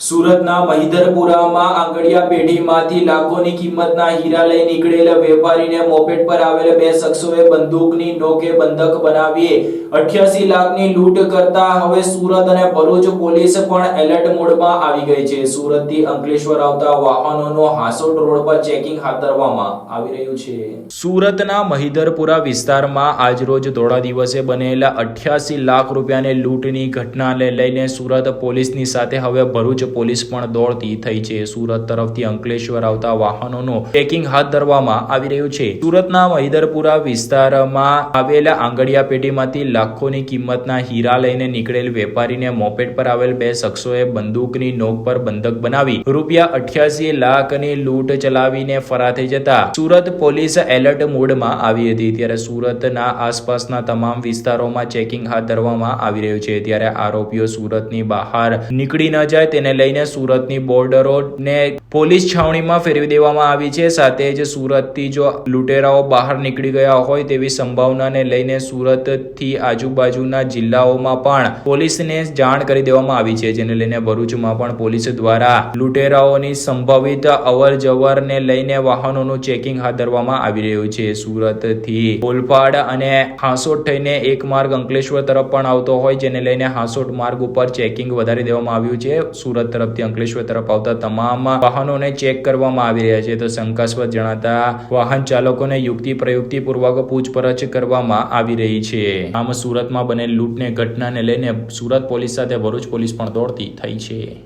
સુરતના મહિધરપુરામાં આંગળિયા પેઢીમાંથી લાખોની કિંમતના હીરા લઈ નીકળેલા વેપારીને મોપેટ પર આવેલ બે શખ્સોએ બંદૂકની નોકે બંધક બનાવી અઠ્યાસી લાખની લૂંટ કરતા હવે સુરત અને ભરૂચ પોલીસ પણ એલર્ટ મોડમાં આવી ગઈ છે. સુરતથી અંકલેશ્વર આવતા વાહનોનો હાસોટ રોડ પર ચેકિંગ હાથ ધરવામાં આવી રહ્યું છે. સુરતના મહિધરપુરા વિસ્તારમાં આજરોજ ધોળા દિવસે બનેલા અઠ્યાસી લાખ રૂપિયાની લૂંટની ઘટનાને લઈને સુરત પોલીસની સાથે હવે ભરૂચ પોલીસ પણ દોડતી થઈ છે. સુરત તરફથી અંકલેશ્વર આવતા વાહનોનું ચેકિંગ હાથ ધરવામાં આવી રહ્યું છે. સુરતના મહિદરપુરા વિસ્તારમાં આવેલા આંગડિયા પેટીમાંથી લાખોની કિંમતના હીરા લઈને નીકળેલ વેપારીને મોપેડ પર આવેલ બે શખ્સોએ બંદૂકની નોક પર બંધક બનાવી રૂપિયા અઠ્યાસી લાખની લૂંટ ચલાવીને ફરાર જતા સુરત પોલીસ એલર્ટ મોડમાં આવી હતી. ત્યારે સુરતના આસપાસના તમામ વિસ્તારોમાં ચેકિંગ હાથ ધરવામાં આવી રહ્યું છે. ત્યારે આરોપીઓ સુરતની બહાર નીકળી ન જાય તેને લઈને સુરતની બોર્ડરો ને પોલીસ છાવણીમાં ફેરવી દેવામાં આવી છે. સાથે જ સુરતથી જો લૂંટેરાઓ બહાર નીકળી ગયા હોય તેવી સંભાવનાને લઈને સુરતથી આજુબાજુના જિલ્લાઓમાં પણ પોલીસને જાણ કરી દેવામાં આવી છે. જેને લઈને ભરૂચમાં પણ પોલીસ દ્વારા લૂંટેરાઓની સંભવિત અવર જવરને લઈને વાહનોનું ચેકિંગ હાથ ધરવામાં આવી રહ્યું છે. સુરતથી ઓલપાડ અને હાંસોટ થઈને એક માર્ગ અંકલેશ્વર તરફ પણ આવતો હોય, જેને લઈને હાંસોટ માર્ગ ઉપર ચેકિંગ વધારી દેવામાં આવ્યું છે. સુરત તરફથી અંકલેશ્વર તરફ આવતા તમામ વાહનોને ચેક કરવામાં આવી રહ્યા છે. તો શંકાસ્પદ જણાતા વાહન ચાલકોને યુક્તિ પ્રયુક્તિ પૂર્વક પૂછપરછ કરવામાં આવી રહી છે. આમ સુરતમાં બનેલ લૂંટને ઘટનાને લઈને સુરત પોલીસ સાથે ભરૂચ પોલીસ પણ દોડતી થઈ છે.